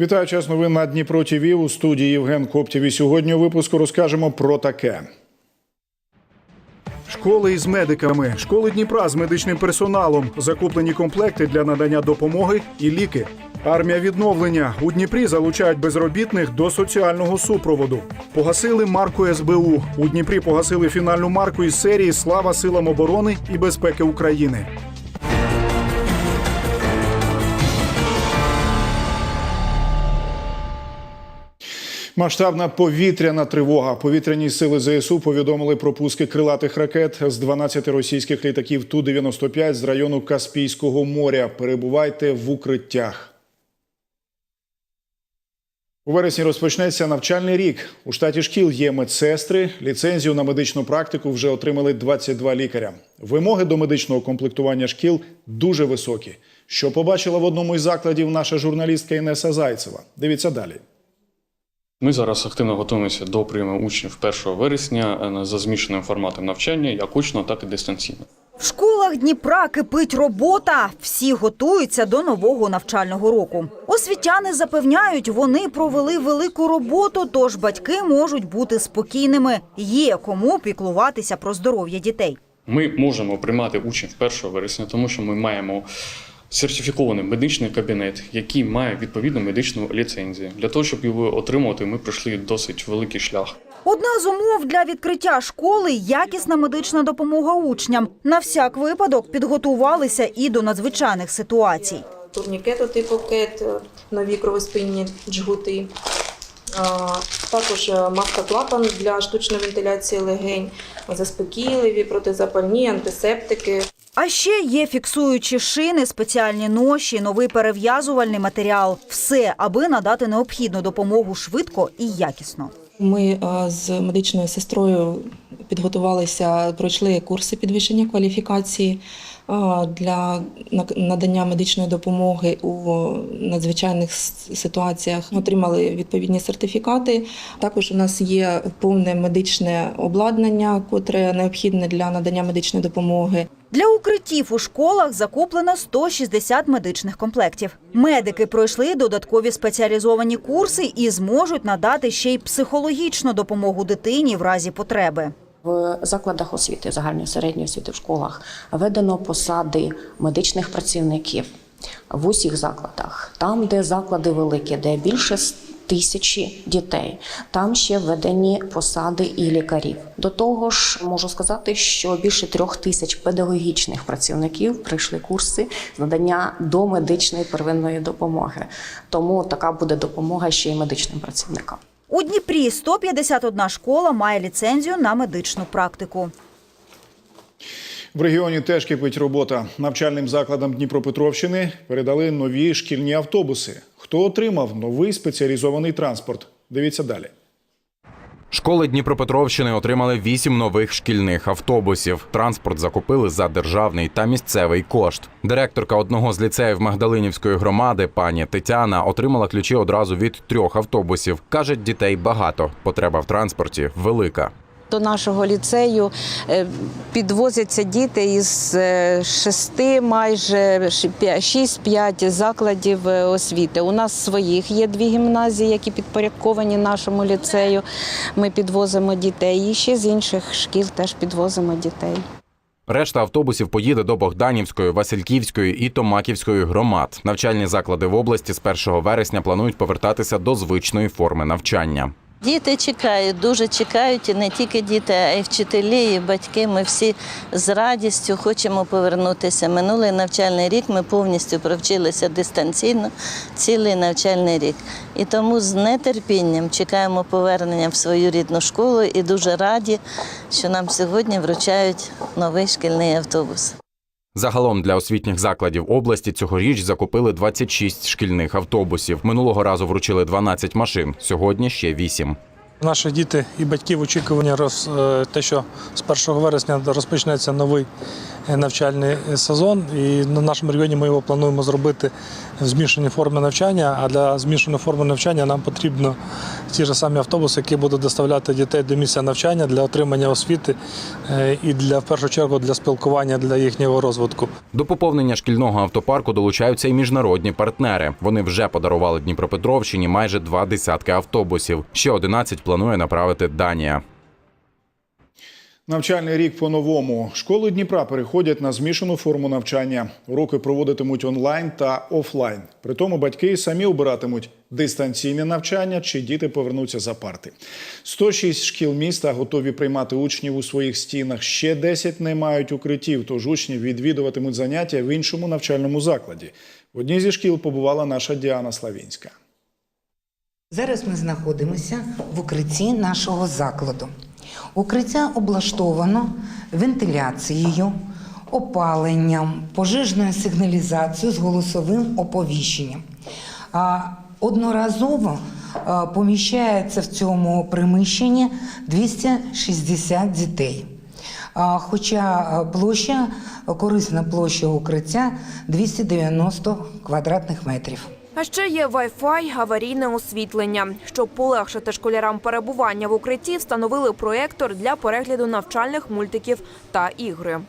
Вітаю час новин на Дніпро ТІВІ у студії Євген Коптєв. І сьогодні у випуску розкажемо про таке. Школи із медиками, школи Дніпра з медичним персоналом, закуплені комплекти для надання допомоги і ліки. Армія відновлення у Дніпрі залучають безробітних до соціального супроводу. Погасили марку СБУ. У Дніпрі погасили фінальну марку із серії Слава силам оборони і безпеки України. Масштабна повітряна тривога. Повітряні сили ЗСУ повідомили про пуски крилатих ракет з 12 російських літаків Ту-95 з району Каспійського моря. Перебувайте в укриттях. У вересні розпочнеться навчальний рік. У штаті шкіл є медсестри. Ліцензію на медичну практику вже отримали 22 лікаря. Вимоги до медичного комплектування шкіл дуже високі. Що побачила в одному із закладів наша журналістка Інеса Зайцева. Дивіться далі. Ми зараз активно готуємося до прийому учнів 1 вересня е, за змішаним форматом навчання, як очно, так і дистанційно. В школах Дніпра кипить робота. Всі готуються до нового навчального року. Освітяни запевняють, вони провели велику роботу, тож батьки можуть бути спокійними. Є кому піклуватися про здоров'я дітей. Ми можемо приймати учнів 1 вересня, тому що ми маємо сертифікований медичний кабінет, який має відповідну медичну ліцензію. Для того, щоб його отримувати, ми пройшли досить великий шлях. Одна з умов для відкриття школи якісна медична допомога учням. На всяк випадок підготувалися і до надзвичайних ситуацій. турнікету типу КЕТ, е, нові кровоспинні джгути. Також е, маска клапан для штучної вентиляції легень, заспокійливі, протизапальні, антисептики. А ще є фіксуючі шини, спеціальні ноші, новий перев'язувальний матеріал. Все, аби надати необхідну допомогу швидко і якісно. Ми е, з медичною сестрою підготувалися, пройшли курси підвищення кваліфікації для надання медичної допомоги у надзвичайних ситуаціях. Отримали відповідні сертифікати. Також у нас є повне медичне обладнання, котре необхідне для надання медичної допомоги. Для укриттів у школах закуплено 160 медичних комплектів. Медики пройшли додаткові спеціалізовані курси і зможуть надати ще й психологічну допомогу дитині в разі потреби. В закладах освіти, загальної середньої освіти в школах введено посади медичних працівників в усіх закладах. Там, де заклади великі, де більше тисячі дітей, там ще введені посади і лікарів. До того ж, можу сказати, що більше трьох тисяч педагогічних працівників пройшли курси з надання домедичної первинної допомоги. Тому така буде допомога ще й медичним працівникам. У Дніпрі 151 школа має ліцензію на медичну практику. В регіоні теж кипить робота. Навчальним закладам Дніпропетровщини передали нові шкільні автобуси. Хто отримав новий спеціалізований транспорт? Дивіться далі. Школи Дніпропетровщини отримали вісім нових шкільних автобусів. Транспорт закупили за державний та місцевий кошт. Директорка одного з ліцеїв Магдалинівської громади, пані Тетяна, отримала ключі одразу від трьох автобусів. каже, дітей багато. Потреба в транспорті велика. До нашого ліцею е, підвозяться діти із е, шести, майже шість-п'ять закладів е, освіти. У нас своїх є дві гімназії, які підпорядковані нашому ліцею. Ми підвозимо дітей. І ще з інших шкіл теж підвозимо дітей. Решта автобусів поїде до Богданівської, Васильківської і Томаківської громад. Навчальні заклади в області з 1 вересня планують повертатися до звичної форми навчання. Діти чекають, дуже чекають, і не тільки діти, а й вчителі, і батьки. Ми всі з радістю хочемо повернутися. Минулий навчальний рік ми повністю провчилися дистанційно цілий навчальний рік. І тому з нетерпінням чекаємо повернення в свою рідну школу і дуже раді, що нам сьогодні вручають новий шкільний автобус. Загалом для освітніх закладів області цьогоріч закупили 26 шкільних автобусів. Минулого разу вручили 12 машин, сьогодні ще 8. Наші діти і батьки в очікуванні роз, е, те, що з 1 вересня розпочнеться новий е, навчальний сезон. І на нашому районі ми його плануємо зробити в змішані форми навчання. А для змішаної форми навчання нам потрібно ті ж самі автобуси, які будуть доставляти дітей до місця навчання для отримання освіти е, і для в першу чергу для спілкування для їхнього розвитку. До поповнення шкільного автопарку долучаються і міжнародні партнери. Вони вже подарували Дніпропетровщині майже два десятки автобусів. Ще 11 планує направити Данія. Навчальний рік по-новому. Школи Дніпра переходять на змішану форму навчання. Уроки проводитимуть онлайн та офлайн. Притому батьки самі обиратимуть дистанційне навчання чи діти повернуться за парти. 106 шкіл міста готові приймати учнів у своїх стінах. Ще 10 не мають укриттів, тож учні відвідуватимуть заняття в іншому навчальному закладі. В одній зі шкіл побувала наша Діана Славінська. Зараз ми знаходимося в укритті нашого закладу. Укриття облаштовано вентиляцією, опаленням, пожежною сигналізацією з голосовим оповіщенням. Одноразово поміщається в цьому приміщенні 260 дітей. Хоча площа, корисна площа укриття 290 квадратних метрів. А ще є Wi-Fi, аварійне освітлення. Щоб полегшити школярам перебування в укритті, встановили проєктор для перегляду навчальних мультиків та ігри.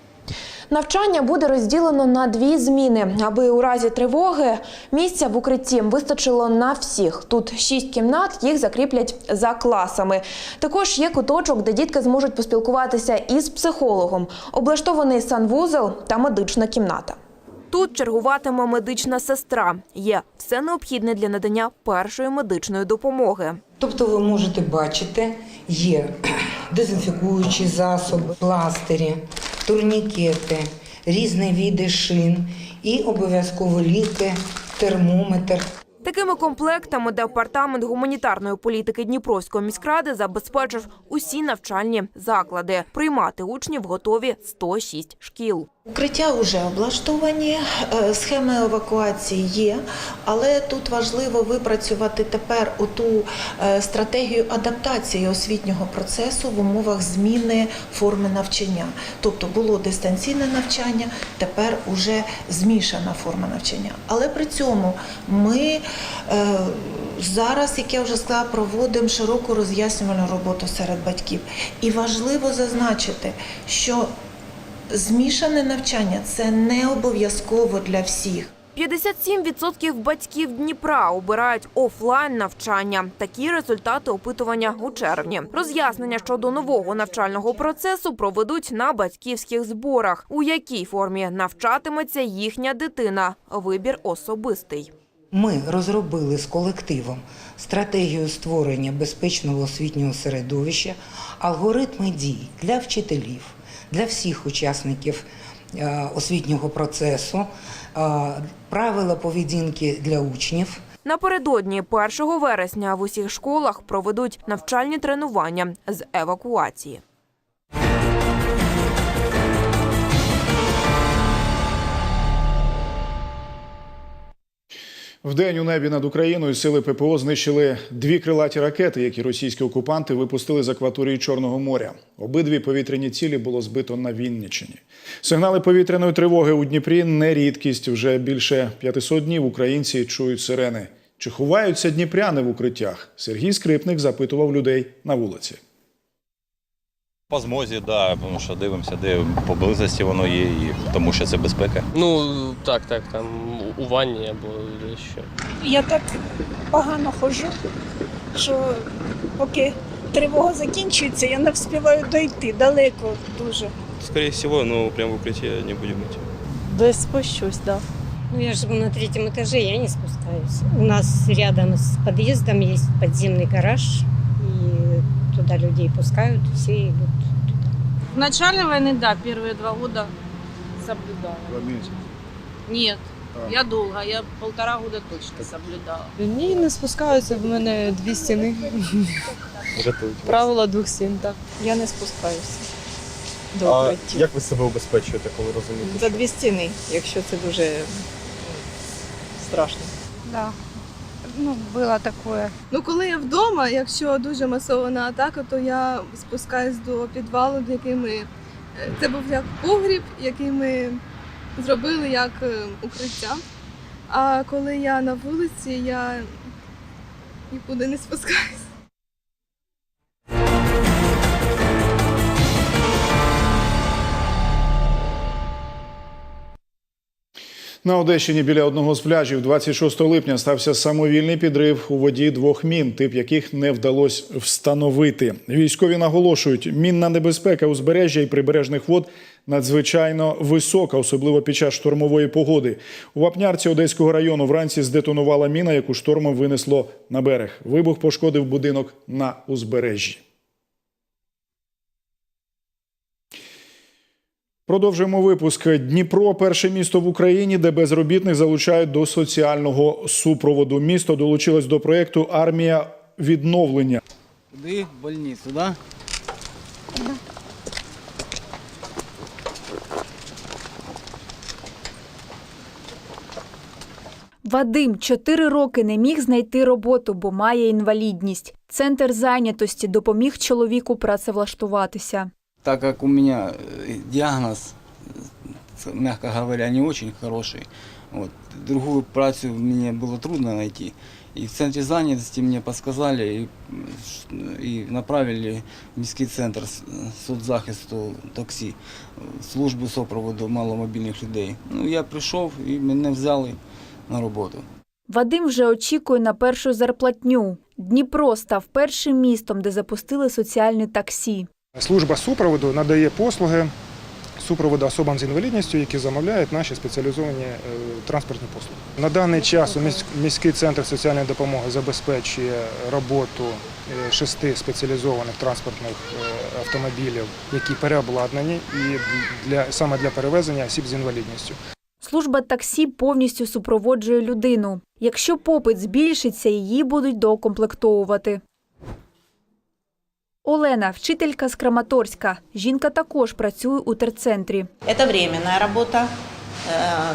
Навчання буде розділено на дві зміни, аби у разі тривоги місця в укритті вистачило на всіх. Тут шість кімнат, їх закріплять за класами. Також є куточок, де дітки зможуть поспілкуватися із психологом, облаштований санвузол та медична кімната. Тут чергуватиме медична сестра. Є все необхідне для надання першої медичної допомоги. Тобто ви можете бачити, є дезінфікуючі засоби, пластирі, турнікети, різні види шин і обов'язково ліки, термометр. Такими комплектами департамент гуманітарної політики Дніпровської міськради забезпечив усі навчальні заклади. Приймати учнів готові 106 шкіл. Укриття вже облаштовані, е, схеми евакуації є, але тут важливо випрацювати тепер оту е, стратегію адаптації освітнього процесу в умовах зміни форми навчання. Тобто було дистанційне навчання, тепер уже змішана форма навчання. Але при цьому ми е, зараз, як я вже сказала, проводимо широку роз'яснювальну роботу серед батьків. І важливо зазначити, що Змішане навчання це не обов'язково для всіх. 57% батьків Дніпра обирають офлайн навчання. Такі результати опитування у червні. Роз'яснення щодо нового навчального процесу проведуть на батьківських зборах. У якій формі навчатиметься їхня дитина. Вибір особистий. Ми розробили з колективом стратегію створення безпечного освітнього середовища, алгоритми дій для вчителів, для всіх учасників е, освітнього процесу, е, правила поведінки для учнів. Напередодні 1 вересня в усіх школах проведуть навчальні тренування з евакуації. Вдень у небі над Україною сили ППО знищили дві крилаті ракети, які російські окупанти випустили з акваторії Чорного моря. Обидві повітряні цілі було збито на Вінниччині. Сигнали повітряної тривоги у Дніпрі не рідкість. Вже більше 500 днів українці чують сирени. Чи ховаються дніпряни в укриттях? Сергій Скрипник запитував людей на вулиці. По змозі, да, тому що дивимося, де поблизості воно є, і тому що це безпека. Ну, так, так, там у ванні або що. Я так погано ходжу, що поки тривога закінчується, я не встигаю дойти далеко дуже. Скорее всего, ну, прям в укрытии не будем идти. Десь спущусь, да. Ну, я живу на третьем этаже, я не спускаюсь. У нас рядом с подъездом есть подземный гараж, и туда людей пускают, все идут. В начале войны, да, первые два года соблюдала. Нет, я долго, я полтора года точно соблюдала. Ні, не спускаються, в мене дві стіни. Правило двох стін, так. Я не спускаюся до укриттів. як ви себе убезпечуєте, коли розумієте? За дві стіни, якщо це дуже страшно. Да. Ну, було такое. Ну, коли я вдома, якщо дуже масована атака, то я спускаюсь до підвалу, до який ми. е, Це був як погріб, який ми зробили як е, укриття. А коли я на вулиці, я нікуди не спускаюсь. На Одещині біля одного з пляжів 26 липня стався самовільний підрив у воді двох мін, тип яких не вдалося встановити. Військові наголошують, мінна небезпека узбережжя і прибережних вод надзвичайно висока, особливо під час штормової погоди. У Вапнярці Одеського району вранці здетонувала міна, яку штормом винесло на берег. Вибух пошкодив будинок на узбережжі. Продовжуємо випуск. Дніпро перше місто в Україні, де безробітних залучають до соціального супроводу. Місто долучилось до проєкту Армія відновлення. Куди? В больницю, да? Вадим чотири роки не міг знайти роботу, бо має інвалідність. Центр зайнятості допоміг чоловіку працевлаштуватися. Так как у меня э, диагноз, э, мягко говоря, не очень хороший, вот, другую працю мне было трудно найти. И в центре занятости мне подсказали и, м, ш- и направили в міський центр с- соцзахисту таксі, в службу сопроводу маломобільних людей. Ну, я прийшов і мене взяли на роботу. Вадим вже очікує на першу зарплатню. Дніпро став першим містом, де запустили соціальне таксі. Служба супроводу надає послуги супроводу особам з інвалідністю, які замовляють наші спеціалізовані е, транспортні послуги. На даний час міський центр соціальної допомоги забезпечує роботу е, шести спеціалізованих транспортних е, автомобілів, які переобладнані і для саме для перевезення осіб з інвалідністю. Служба таксі повністю супроводжує людину. Якщо попит збільшиться, її будуть доукомплектовувати. Олена, вчителька з Краматорська. Жінка також працює у терцентрі. Это временная работа. Э,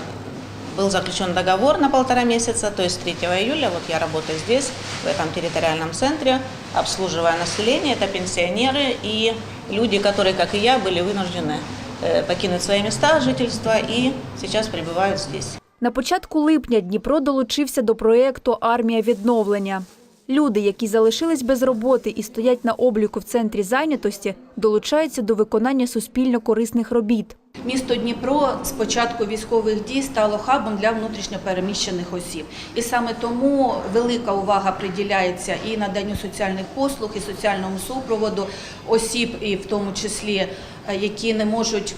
Был заключен договор на полтора месяца, то есть 3 июля. Вот я работаю здесь, в этом территориальном центре, обслуживая население. Это пенсионеры и люди, которые, как и я, были вынуждены э, покинуть свои места жительства и сейчас пребывают здесь. На початку липня Дніпро долучився до проєкту Армія відновлення. Люди, які залишились без роботи і стоять на обліку в центрі зайнятості, долучаються до виконання суспільно корисних робіт. Місто Дніпро з початку військових дій стало хабом для внутрішньопереміщених осіб. І саме тому велика увага приділяється і наданню соціальних послуг, і соціальному супроводу осіб, і в тому числі, е, які не можуть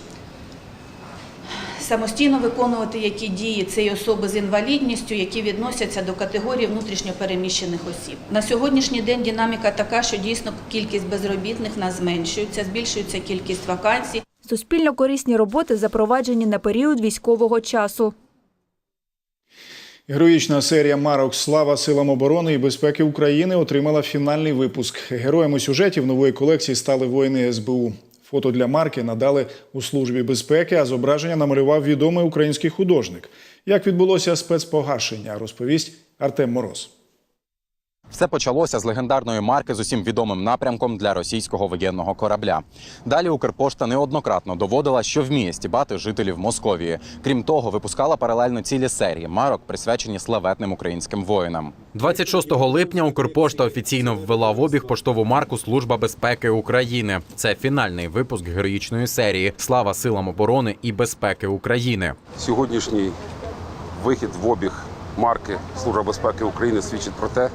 самостійно виконувати які дії, це і особи з інвалідністю, які відносяться до категорії внутрішньопереміщених осіб. На сьогоднішній день динаміка така, що дійсно кількість безробітних нас зменшується, збільшується кількість вакансій. Суспільно корисні роботи запроваджені на період військового часу. Героїчна серія марок Слава силам оборони і безпеки України отримала фінальний випуск. Героями сюжетів нової колекції стали воїни СБУ. Фото для марки надали у службі безпеки, а зображення намалював відомий український художник. Як відбулося спецпогашення, розповість Артем Мороз. Все почалося з легендарної марки з усім відомим напрямком для російського воєнного корабля. Далі Укрпошта неоднократно доводила, що вміє стібати жителів Московії. Крім того, випускала паралельно цілі серії марок, присвячені славетним українським воїнам. 26 липня Укрпошта офіційно ввела в обіг поштову марку Служба безпеки України. Це фінальний випуск героїчної серії Слава силам оборони і безпеки України. Сьогоднішній вихід в обіг марки Служба безпеки України свідчить про те,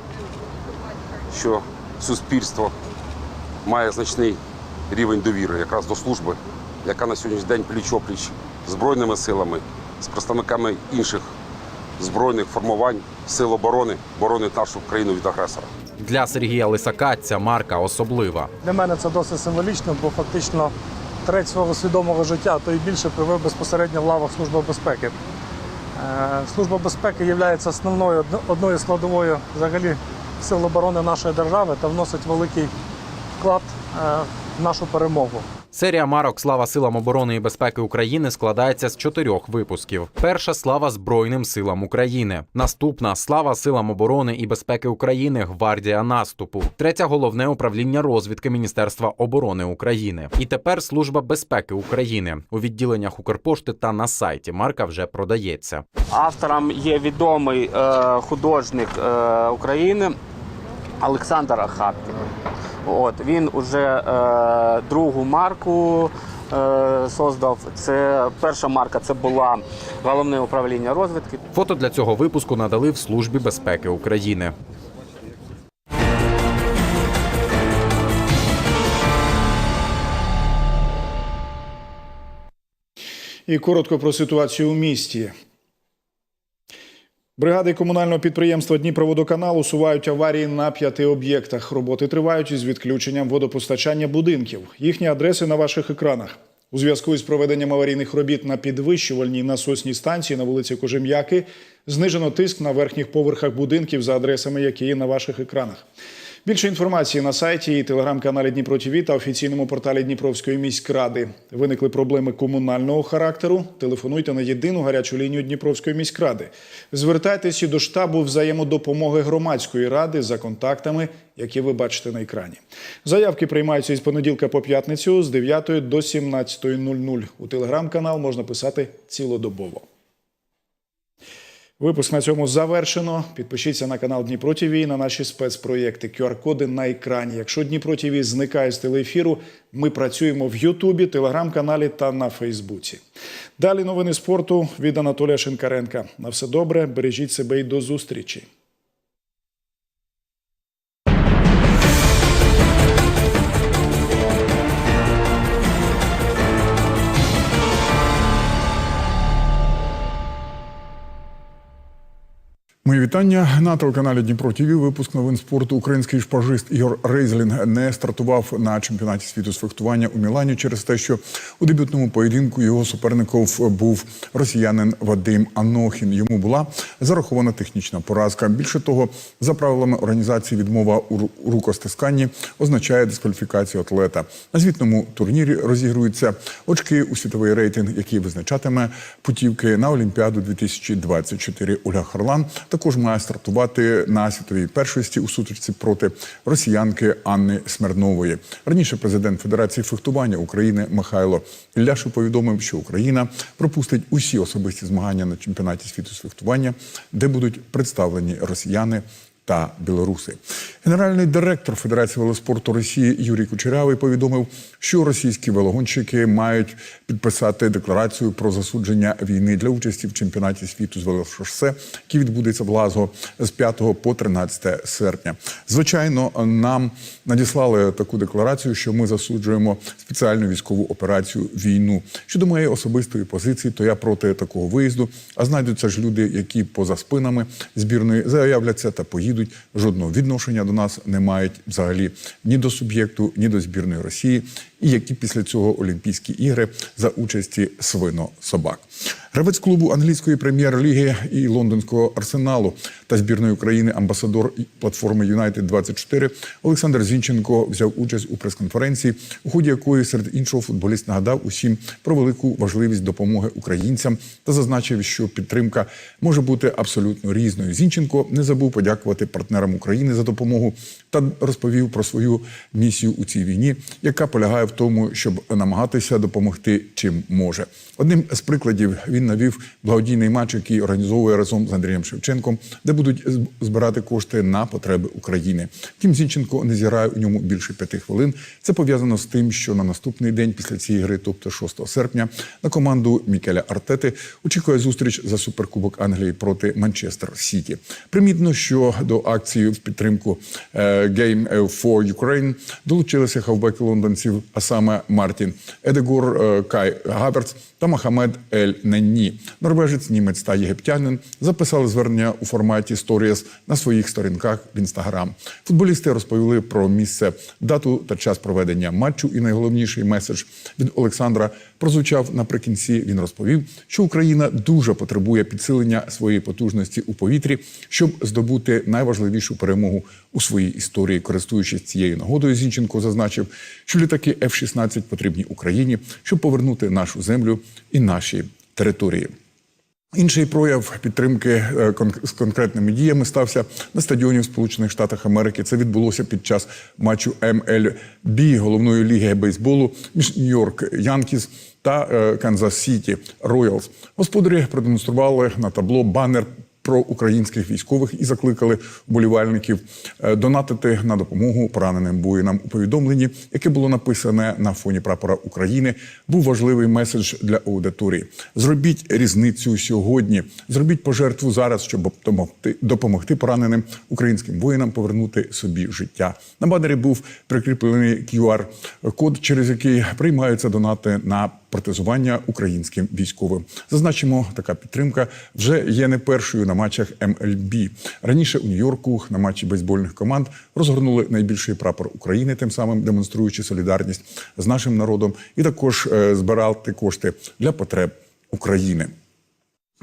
що суспільство має значний рівень довіри якраз до служби, яка на сьогоднішній день пліч-опліч збройними силами, з представниками інших збройних формувань сил оборони, боронить нашу країну від агресора. Для Сергія Лисака ця марка особлива. Для мене це досить символічно, бо фактично треть свого свідомого життя, то і більше провів безпосередньо в лавах Служби безпеки. Е, Служба безпеки є основною одною складовою взагалі сил оборони нашої держави та вносить великий вклад е, в нашу перемогу. Серія марок Слава силам оборони і безпеки України складається з чотирьох випусків. Перша слава Збройним силам України. Наступна слава силам оборони і безпеки України Гвардія наступу. Третя головне управління розвідки Міністерства оборони України. І тепер служба безпеки України у відділеннях Укрпошти та на сайті. Марка вже продається. Автором є відомий е, художник е, України Олександр Ахапкін. От він уже е, другу марку е, создав. Це перша марка. Це була головне управління розвідки. Фото для цього випуску надали в службі безпеки України. І коротко про ситуацію у місті. Бригади комунального підприємства Дніпроводоканал усувають аварії на п'яти об'єктах. Роботи тривають із відключенням водопостачання будинків. Їхні адреси на ваших екранах. У зв'язку із проведенням аварійних робіт на підвищувальній насосній станції на вулиці Кожем'яки знижено тиск на верхніх поверхах будинків за адресами, які є на ваших екранах. Більше інформації на сайті і телеграм-каналі Дніпро ТВ та офіційному порталі Дніпровської міськради. Виникли проблеми комунального характеру. Телефонуйте на єдину гарячу лінію Дніпровської міськради. Звертайтеся до штабу взаємодопомоги громадської ради за контактами, які ви бачите на екрані. Заявки приймаються із понеділка по п'ятницю з 9 до 17.00. У телеграм-канал можна писати цілодобово. Випуск на цьому завершено. Підпишіться на канал Дніпро ТІВІ і на наші спецпроєкти. QR-коди на екрані. Якщо Дніпро ТІВІ зникає з телеефіру, ми працюємо в Ютубі, телеграм-каналі та на Фейсбуці. Далі новини спорту від Анатолія Шинкаренка. На все добре, бережіть себе і до зустрічі. Мої вітання на телеканалі Дніпро ТВ. Випуск новин спорту. Український шпажист Ігор Рейзлінг не стартував на чемпіонаті світу з фехтування у Мілані через те, що у дебютному поєдинку його суперником був росіянин Вадим Анохін. Йому була зарахована технічна поразка. Більше того, за правилами організації відмова у рукостисканні означає дискваліфікацію атлета. На звітному турнірі розігруються очки у світовий рейтинг, який визначатиме путівки на Олімпіаду 2024. Ольга Харлан також має стартувати на світовій першості у сутичці проти росіянки Анни Смирнової. Раніше президент Федерації фехтування України Михайло Ілляшу повідомив, що Україна пропустить усі особисті змагання на чемпіонаті світу з фехтування, де будуть представлені росіяни. Та білоруси. Генеральний директор Федерації велоспорту Росії Юрій Кучерявий повідомив, що російські велогонщики мають підписати декларацію про засудження війни для участі в чемпіонаті світу з велошосе, який відбудеться в Лазго з 5 по 13 серпня. Звичайно, нам надіслали таку декларацію, що ми засуджуємо спеціальну військову операцію війну. Щодо моєї особистої позиції, то я проти такого виїзду. А знайдуться ж люди, які поза спинами збірної заявляться та поїдуть. Жодного відношення до нас не мають взагалі ні до суб'єкту, ні до збірної Росії, і які після цього Олімпійські ігри за участі свино собак. Гравець клубу англійської прем'єр-ліги і лондонського арсеналу та збірної України амбасадор платформи Юнайтед 24 Олександр Зінченко взяв участь у прес-конференції, у ході якої серед іншого футболіст нагадав усім про велику важливість допомоги українцям та зазначив, що підтримка може бути абсолютно різною. Зінченко не забув подякувати партнерам України за допомогу та розповів про свою місію у цій війні, яка полягає в тому, щоб намагатися допомогти чим може. Одним з прикладів він навів благодійний матч, який організовує разом з Андрієм Шевченком, де будуть збирати кошти на потреби України. Втім, Зінченко не зіграє у ньому більше п'яти хвилин. Це пов'язано з тим, що на наступний день після цієї гри, тобто 6 серпня, на команду Мікеля Артети очікує зустріч за суперкубок Англії проти Манчестер Сіті. Примітно, що до акції в підтримку е, Game for Ukraine долучилися хавбеки лондонців, а саме Мартін Едегор, е, Кай Гаверц та Мохамед Ель Ненні. Норвежець, німець та єгиптянин записали звернення у форматі Stories на своїх сторінках в інстаграм. Футболісти розповіли про місце, дату та час проведення матчу. І найголовніший меседж від Олександра прозвучав наприкінці. Він розповів, що Україна дуже потребує підсилення своєї потужності у повітрі, щоб здобути найважливішу перемогу у своїй історії. Користуючись цією нагодою, Зінченко зазначив, що літаки F-16 потрібні Україні, щоб повернути нашу землю і наші території. Інший прояв підтримки е, з конкретними діями стався на стадіоні в Сполучених Штатах Америки. Це відбулося під час матчу MLB головної ліги бейсболу між Нью-Йорк Янкіз та е, Канзас Сіті Роялс. Господарі продемонстрували на табло банер. Про українських військових і закликали вболівальників е, донатити на допомогу пораненим воїнам. У повідомленні, яке було написане на фоні прапора України, був важливий меседж для аудиторії. Зробіть різницю сьогодні. Зробіть пожертву зараз, щоб допомогти, допомогти пораненим українським воїнам повернути собі життя. На банері був прикріплений QR-код, через який приймаються донати на протезування українським військовим. Зазначимо, така підтримка вже є не першою на матчах МЛБ. Раніше у Нью-Йорку на матчі бейсбольних команд розгорнули найбільший прапор України, тим самим демонструючи солідарність з нашим народом, і також е, збирати кошти для потреб України.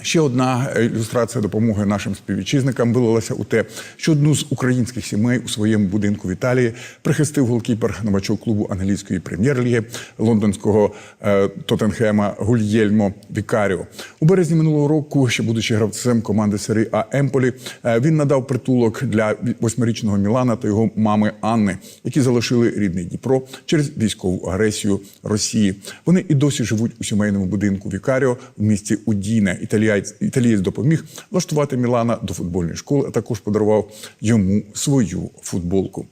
Ще одна ілюстрація допомоги нашим співвітчизникам вилилася у те, що одну з українських сімей у своєму будинку в Італії прихистив голкіпер новачок клубу англійської прем'єр-ліги лондонського е, Тоттенхема Гульєльмо Вікаріо. У березні минулого року, ще будучи гравцем команди серії А Емполі, е, він надав притулок для восьмирічного Мілана та його мами Анни, які залишили рідний Дніпро через військову агресію Росії. Вони і досі живуть у сімейному будинку Вікаріо в місті Удіне. Італієць, італієць допоміг влаштувати Мілана до футбольної школи, а також подарував йому свою футболку.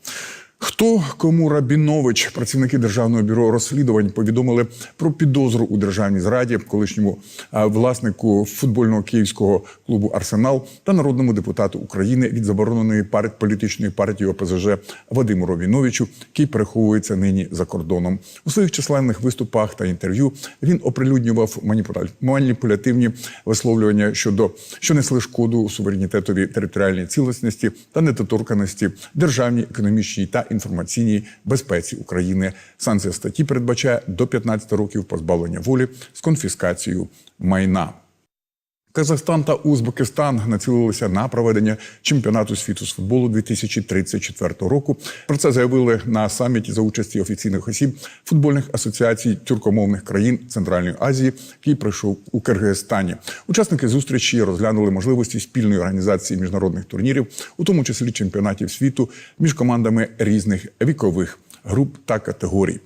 Хто кому Рабінович, працівники державного бюро розслідувань, повідомили про підозру у державній зраді колишньому власнику футбольного київського клубу Арсенал та народному депутату України від забороненої політичної партії ОПЗЖ Вадиму Рабіновичу, який переховується нині за кордоном. У своїх численних виступах та інтерв'ю він оприлюднював маніпуля- маніпулятивні висловлювання щодо що несли шкоду суверенітетові територіальній цілісності та недоторканості державній економічній та інформаційній безпеці України. Санкція статті передбачає до 15 років позбавлення волі з конфіскацією майна. Казахстан та Узбекистан націлилися на проведення чемпіонату світу з футболу 2034 року. Про це заявили на саміті за участі офіційних осіб футбольних асоціацій тюркомовних країн Центральної Азії, який пройшов у Киргизстані. Учасники зустрічі розглянули можливості спільної організації міжнародних турнірів, у тому числі чемпіонатів світу між командами різних вікових груп та категорій.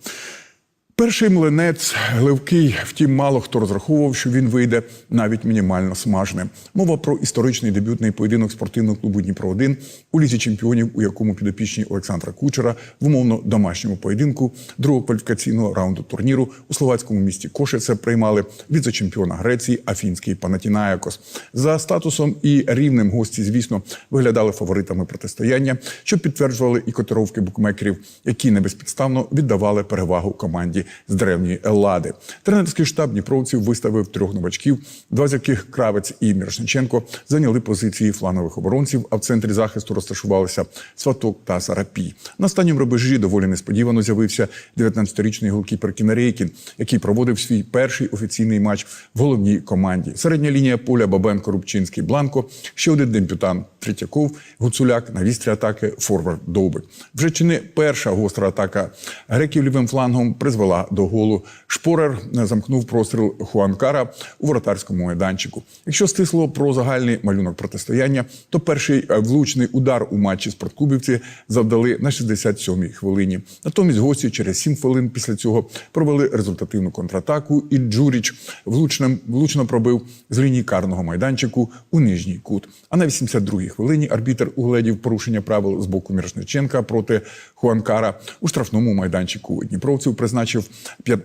Перший млинець гливкий, втім, мало хто розраховував, що він вийде навіть мінімально смажним. Мова про історичний дебютний поєдинок спортивного клубу Дніпро 1 у лізі чемпіонів, у якому підопічні Олександра Кучера в умовно домашньому поєдинку другого кваліфікаційного раунду турніру у словацькому місті Кошице приймали віце-чемпіона Греції Афінський Панатінаякос. За статусом і рівнем гості, звісно, виглядали фаворитами протистояння, що підтверджували і котировки букмекерів, які не безпідставно віддавали перевагу команді з древньої Еллади. Тренерський штаб дніпровців виставив трьох новачків, два з яких Кравець і Мірошниченко зайняли позиції флангових оборонців, а в центрі захисту розташувалися Сваток та Сарапій. На останньому рубежі доволі несподівано з'явився 19-річний голкіпер Кінарейкін, який проводив свій перший офіційний матч в головній команді. Середня лінія поля Бабенко, Рубчинський, Бланко, ще один дебютант Третьяков, Гуцуляк на вістрі атаки Форвард Довбик. Вже чи не перша гостра атака греків лівим флангом призвела до голу. Шпорер замкнув простріл Хуанкара у воротарському майданчику. Якщо стисло про загальний малюнок протистояння, то перший е, влучний удар у матчі спортклубівці завдали на 67-й хвилині. Натомість гості через 7 хвилин після цього провели результативну контратаку, і Джуріч влучним влучно пробив з лінії карного майданчику у нижній кут. А на 82-й хвилині арбітер угледів порушення правил з боку Мірошниченка проти Хуанкара у штрафному майданчику Дніпровців призначив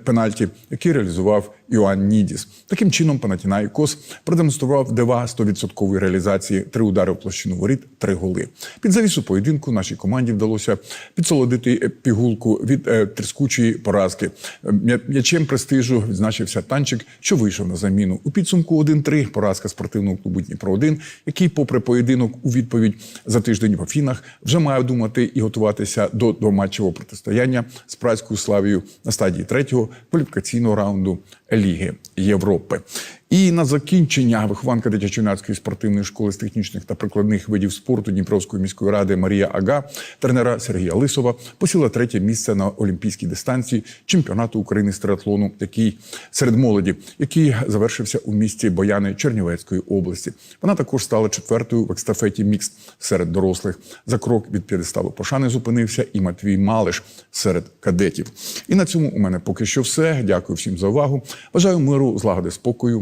пенальті, який реалізував Іоанн Нідіс. Таким чином, Панатінаїкос продемонстрував дива 100% реалізації три удари в площину воріт, три голи. Під завісу поєдинку нашій команді вдалося підсолодити пігулку від е, тріскучої поразки. Е, М'ячем престижу відзначився танчик, що вийшов на заміну. У підсумку 1-3 поразка спортивного клубу Дніпро 1 який, попри поєдинок у відповідь за тиждень в Афінах, вже має думати і готуватися до двоматчевого протистояння з працькою славію на стадії третього кваліфікаційного раунду Ліги Європи. І на закінчення вихованка дитячо-юнацької спортивної школи з технічних та прикладних видів спорту Дніпровської міської ради Марія Ага, тренера Сергія Лисова, посіла третє місце на олімпійській дистанції чемпіонату України з триатлону, який серед молоді, який завершився у місті Бояни Чернівецької області. Вона також стала четвертою в екстафеті мікс серед дорослих. За крок від п'єдесталу пошани зупинився і Матвій Малиш серед кадетів. І на цьому у мене поки що все. Дякую всім за увагу. Бажаю миру, злагоди, спокою.